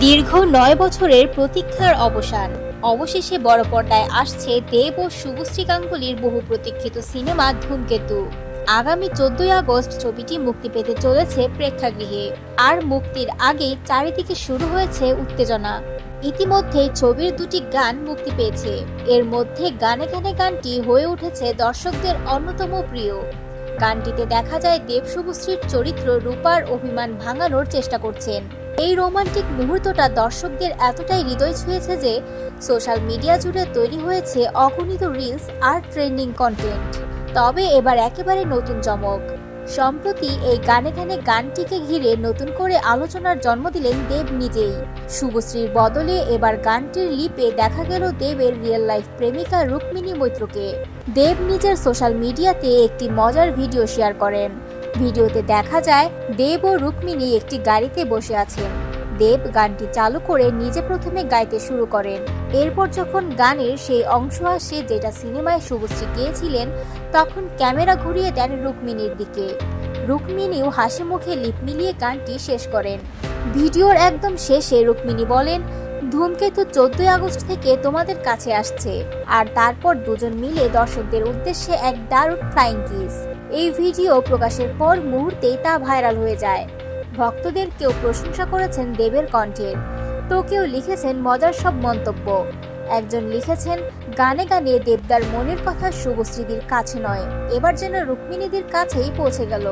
দীর্ঘ নয় বছরের প্রতীক্ষার অবসান। অবশেষে বড় পর্দায় আসছে দেব ও শুভশ্রী গাঙ্গুলির বহু প্রতীক্ষিত সিনেমা ধূমকেতু। আগামী চোদ্দই আগস্ট ছবিটি মুক্তি পেতে চলেছে প্রেক্ষাগৃহে। আর মুক্তির আগেই চারিদিকে শুরু হয়েছে উত্তেজনা। ইতিমধ্যে ছবির দুটি গান মুক্তি পেয়েছে। এর মধ্যে গানে গানে গানটি হয়ে উঠেছে দর্শকদের অন্যতম প্রিয়। গানটিতে দেখা যায় দেব শুভশ্রীর চরিত্র রূপার অভিমান ভাঙানোর চেষ্টা করছেন। এই রোমান্টিক মুহূর্তটা দর্শকদের এতটাই হৃদয় ছুঁয়েছে যে সোশ্যাল মিডিয়া জুড়ে তৈরি হয়েছে অগণিত রিলস আর ট্রেন্ডিং কন্টেন্ট তবে এবার একেবারে নতুন চমক। সম্প্রতি এই গানে গানে গানটিকে ঘিরে নতুন করে আলোচনার জন্ম দিলেন দেব নিজেই। শুভশ্রীর বদলে এবার গানটির লিপে দেখা গেল দেবের রিয়েল লাইফ প্রেমিকা রুক্মিণী মৈত্রকে। দেব নিজের সোশ্যাল মিডিয়াতে একটি মজার ভিডিও শেয়ার করেন। ভিডিওতে দেখা যায়, দেব ও রুক্মিণী একটি গাড়িতে বসে আছেন। দেব গানটি চালু করে নিজে প্রথমে গাইতে শুরু করেন। এরপর যখন গানের সেই অংশ আসে যেটা সিনেমায় শুভশ্রী গিয়েছিলেন, তখন ক্যামেরা ঘুরিয়ে দেন রুক্মিণীর দিকে। রুক্মিণীও হাসি মুখে লিপ মিলিয়ে গানটি শেষ করেন। ভিডিওর একদম শেষে রুক্মিণী বলেন, ধূমকেতু চোদ্দই আগস্ট থেকে তোমাদের কাছে আসছে। আর তারপর দুজন মিলে দর্শকদের উদ্দেশ্যে এক দারুণ ফ্লাইং কিস। এই ভিডিও প্রকাশের পর মুহূর্তেই তা ভাইরাল হয়ে যায়। ভক্তদের কেউ প্রশংসা করেছেন দেবের কণ্ঠের তো কেউ লিখেছেন মজার সব মন্তব্য। একজন লিখেছেন, গানে গানে দেবদার মনের কথা শুভশ্রীদের কাছে নয়, এবার যেন রুক্মিণীদের কাছেই পৌঁছে গেল।